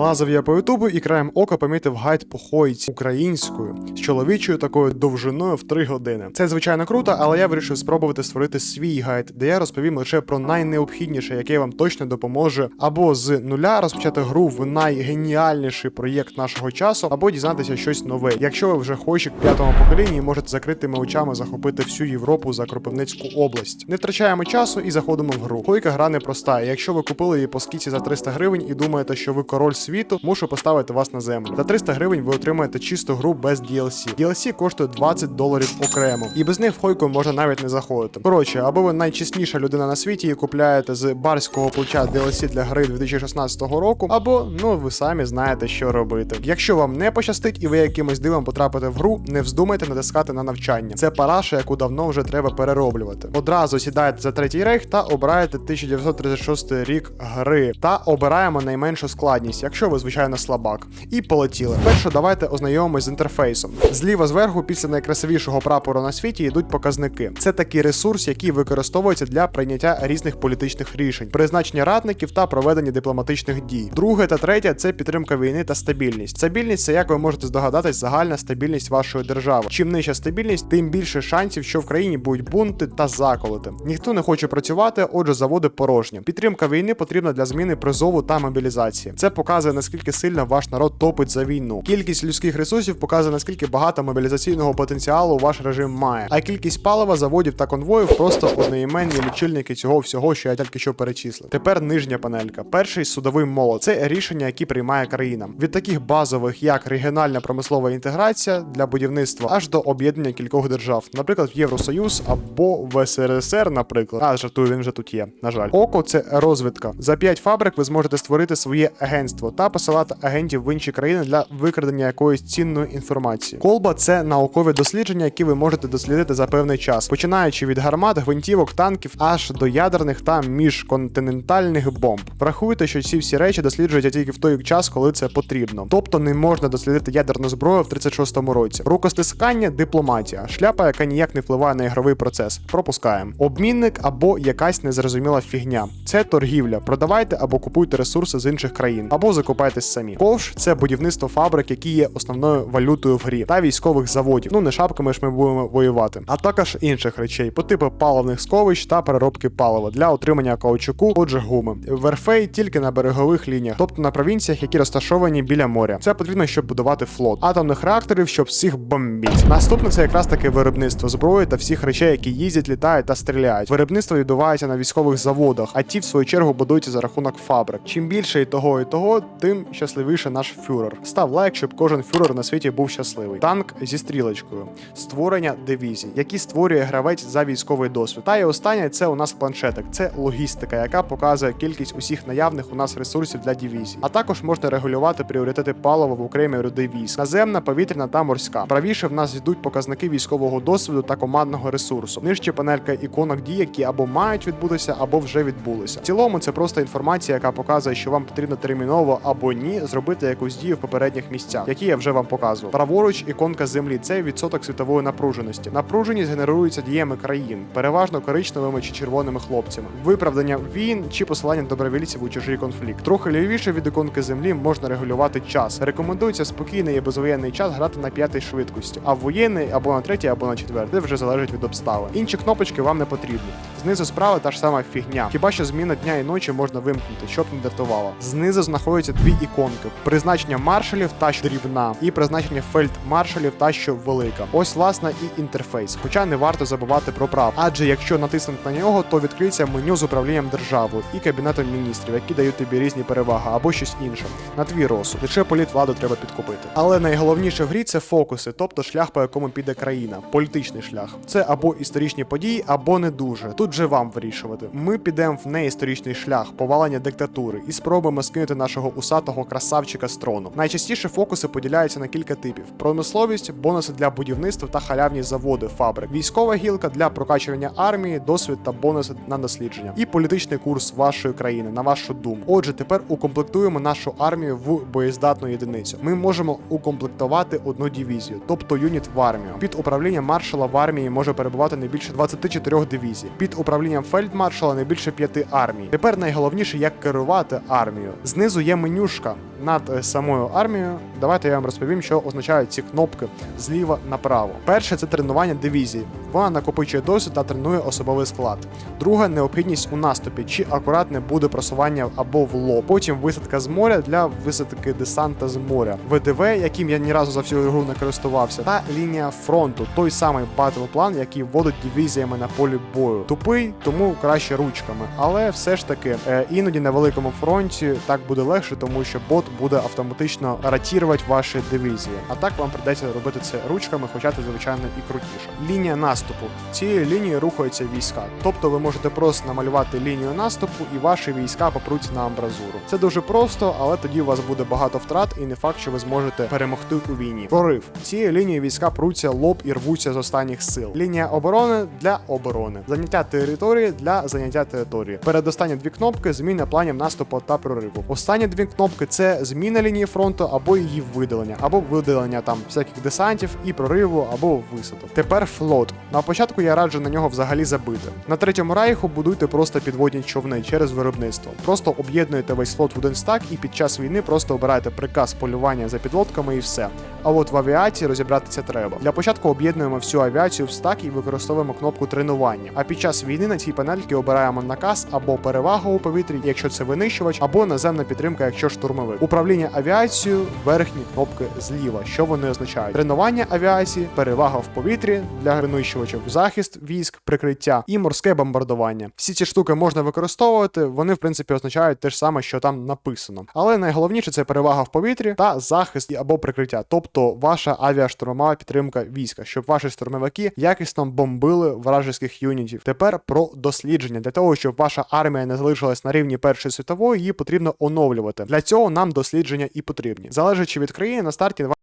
Лазав я по ютубу і краєм ока помітив гайд по хойці українською з чоловічою такою довжиною в 3 години. Це звичайно круто, але я вирішив спробувати створити свій гайд, де я розповім лише про найнеобхідніше, яке вам точно допоможе або з нуля розпочати гру в найгеніальніший проєкт нашого часу, або дізнатися щось нове. Якщо ви вже хойщик п'ятого покоління і можете закритими очами захопити всю Європу за Кропивницьку область. Не втрачаємо часу і заходимо в гру. Хойка гра непроста. Якщо ви купили її по скіці за 300 гривень і думаєте, що ви король мушу поставити вас на землю. За 300 гривень ви отримаєте чисту гру без DLC. DLC коштує 20 доларів окремо, і без них в хойку можна навіть не заходити. Коротше, або ви найчесніша людина на світі і купляєте з барського плеча DLC для гри 2016 року, або ну ви самі знаєте, що робити. Якщо вам не пощастить і ви якимось дивом потрапите в гру, не вздумайте натискати на навчання. Це параша, яку давно вже треба перероблювати. Одразу сідайте за третій рейх та обираєте 1936 рік гри та обираємо найменшу складність, якщо ви звичайно слабак. І полетіли. Перше, давайте ознайомимось з інтерфейсом. Зліва зверху, після найкрасивішого прапору на світі, йдуть показники. Це такий ресурс, який використовується для прийняття різних політичних рішень, призначення радників та проведення дипломатичних дій. Друге та третє це підтримка війни та стабільність. Стабільність це, як ви можете здогадатись, загальна стабільність вашої держави. Чим нижча стабільність, тим більше шансів, що в країні будуть бунти та заколоти. Ніхто не хоче працювати, отже, заводи порожні. Підтримка війни потрібна для зміни призову та мобілізації. Це показує наскільки сильно ваш народ топить за війну. Кількість людських ресурсів показує наскільки багато мобілізаційного потенціалу ваш режим має. А кількість палива, заводів та конвоїв просто одноіменні лічильники цього всього, що я тільки що перечислив. Тепер нижня панелька. Перший судовий молот це рішення, які приймає країна. Від таких базових, як регіональна промислова інтеграція для будівництва, аж до об'єднання кількох держав, наприклад, в Євросоюз або в СРСР, наприклад. А жартую, він вже тут є. На жаль, око це розвідка. За 5 фабрик ви зможете створити своє агентство та посилати агентів в інші країни для викрадення якоїсь цінної інформації. Колба це наукові дослідження, які ви можете дослідити за певний час, починаючи від гармат, гвинтівок, танків аж до ядерних та міжконтинентальних бомб. Врахуйте, що ці всі речі досліджують тільки в той час, коли це потрібно. Тобто не можна дослідити ядерну зброю в 36-му році. Рукостискання дипломатія, шляпа, яка ніяк не впливає на ігровий процес. Пропускаємо. Обмінник або якась незрозуміла фігня. Це торгівля. Продавайте або купуйте ресурси з інших країн, або закупайтесь самі. Ковш це будівництво фабрик, які є основною валютою в грі, та військових заводів. Ну не шапками ж ми будемо воювати, а також інших речей, по типу паливних сховищ та переробки палива для отримання каучуку, отже, гуми. Верфей тільки на берегових лініях, тобто на провінціях, які розташовані біля моря. Це потрібно, щоб будувати флот атомних реакторів, щоб всіх бомбіть. Наступне це якраз таки виробництво зброї та всіх речей, які їздять, літають та стріляють. Виробництво відбувається на військових заводах, а ті, в свою чергу, будуються за рахунок фабрик. Чим більше і того, і того, тим щасливіше наш фюрер. Став лайк, щоб кожен фюрер на світі був щасливий. Танк зі стрілочкою, створення дивізій, які створює гравець за військовий досвід. Та і останнє це у нас планшетик. Це логістика, яка показує кількість усіх наявних у нас ресурсів для дивізій. А також можна регулювати пріоритети палива в окремі роди військ. Наземна, повітряна та морська. Правіше в нас йдуть показники військового досвіду та командного ресурсу. Нижче панелька іконок дій, які або мають відбутися, або вже відбулися. В цілому це просто інформація, яка показує, що вам потрібно терміново або ні зробити якусь дію в попередніх місцях, які я вже вам показував. Праворуч іконка землі це відсоток світової напруженості. Напруженість генерується діями країн, переважно коричневими чи червоними хлопцями, виправдання війн чи посилання добровільців у чужий конфлікт. Трохи лівіше від іконки землі можна регулювати час. Рекомендується спокійний і безвоєнний час грати на п'ятій швидкості, а в воєнний або на третій, або на четвертій, вже залежить від обставин. Інші кнопочки вам не потрібні. Знизу справа та ж сама фігня. Хіба що зміна дня і ночі можна вимкнути, щоб не дратувало. Знизу знаходяться дві іконки: призначення маршалів та що дрібна, і призначення фельдмаршалів та що велика. Ось власне і інтерфейс. Хоча не варто забувати про прав. Адже якщо натиснути на нього, то відкриється меню з управлінням державою і кабінетом міністрів, які дають тобі різні переваги або щось інше. На твій розсуд. Лише політ владу треба підкупити. Але найголовніше в грі це фокуси, тобто шлях, по якому піде країна, політичний шлях. Це або історичні події, або не дуже. Тут же вам вирішувати. Ми підемо в неісторичний шлях, повалення диктатури, і спробуємо скинути нашого усатого красавчика з трону. Найчастіше фокуси поділяються на кілька типів: промисловість, бонуси для будівництва та халявні заводи, фабрик, військова гілка для прокачування армії, досвід та бонуси на дослідження, і політичний курс вашої країни, на вашу думку. Отже, тепер укомплектуємо нашу армію в боєздатну єдиницю. Ми можемо укомплектувати одну дивізію, тобто юніт в армію. Під управлінням маршала в армії може перебувати не більше 24 дивізій. Під управлінням фельдмаршала не більше 5 армій. Тепер найголовніше, як керувати армією. Знизу є меню менюшка над е, самою армією. Давайте я вам розповім, що означають ці кнопки зліва направо. Перше це тренування дивізії. Вона накопичує досвід та тренує особовий склад. Друге необхідність у наступі, чи акуратне буде просування або в лоб. Потім висадка з моря для висадки десанта з моря. ВДВ, яким я ні разу за всю гру не користувався, та лінія фронту, той самий батл план, який вводить дивізіями на полі бою. Тупий, тому краще ручками. Але все ж таки, е, іноді на великому фронті так буде легше, тому що бот буде автоматично ратірувати ваші дивізії. А так вам придеться робити це ручками, хоча це звичайно і крутіше. Лінія наступу. Цією лінією рухаються війська. Тобто ви можете просто намалювати лінію наступу, і ваші війська попруть на амбразуру. Це дуже просто, але тоді у вас буде багато втрат, і не факт, що ви зможете перемогти у війні. Прорив. Цією лінією війська пруться лоб і рвуться з останніх сил. Лінія оборони для оборони. Заняття території для заняття території. Передостанні дві кнопки зміна планів наступу та прориву. Останні дві кнопки це зміна лінії фронту або її видалення, або видалення там всяких десантів і прориву, або висадок. Тепер флот. На початку я раджу на нього взагалі забити. На третьому райху будуйте просто підводні човни через виробництво. Просто об'єднуєте весь флот в один стак і під час війни просто обираєте приказ полювання за підлодками і все. А от в авіації розібратися треба. Для початку об'єднуємо всю авіацію в стак і використовуємо кнопку тренування. А під час війни на цій панельці обираємо наказ або перевагу у повітрі, якщо це винищувач, або наземна підтримка, якщо штурмовик. Управління авіацією верхні кнопки зліва. Що вони означають? Тренування авіації, перевага в повітрі для винищувачів, захист військ, прикриття і морське бомбардування. Всі ці штуки можна використовувати. Вони в принципі означають те ж саме, що там написано. Але найголовніше це перевага в повітрі та захист або прикриття, тобто ваша авіаштурмова підтримка війська, щоб ваші штурмовики якісно бомбили вражеських юнітів. Тепер про дослідження для того, щоб ваша армія не залишилась на рівні Першої світової, її потрібно оновлювати. Для цього нам дослідження і потрібні. Залежачи від країни, на старті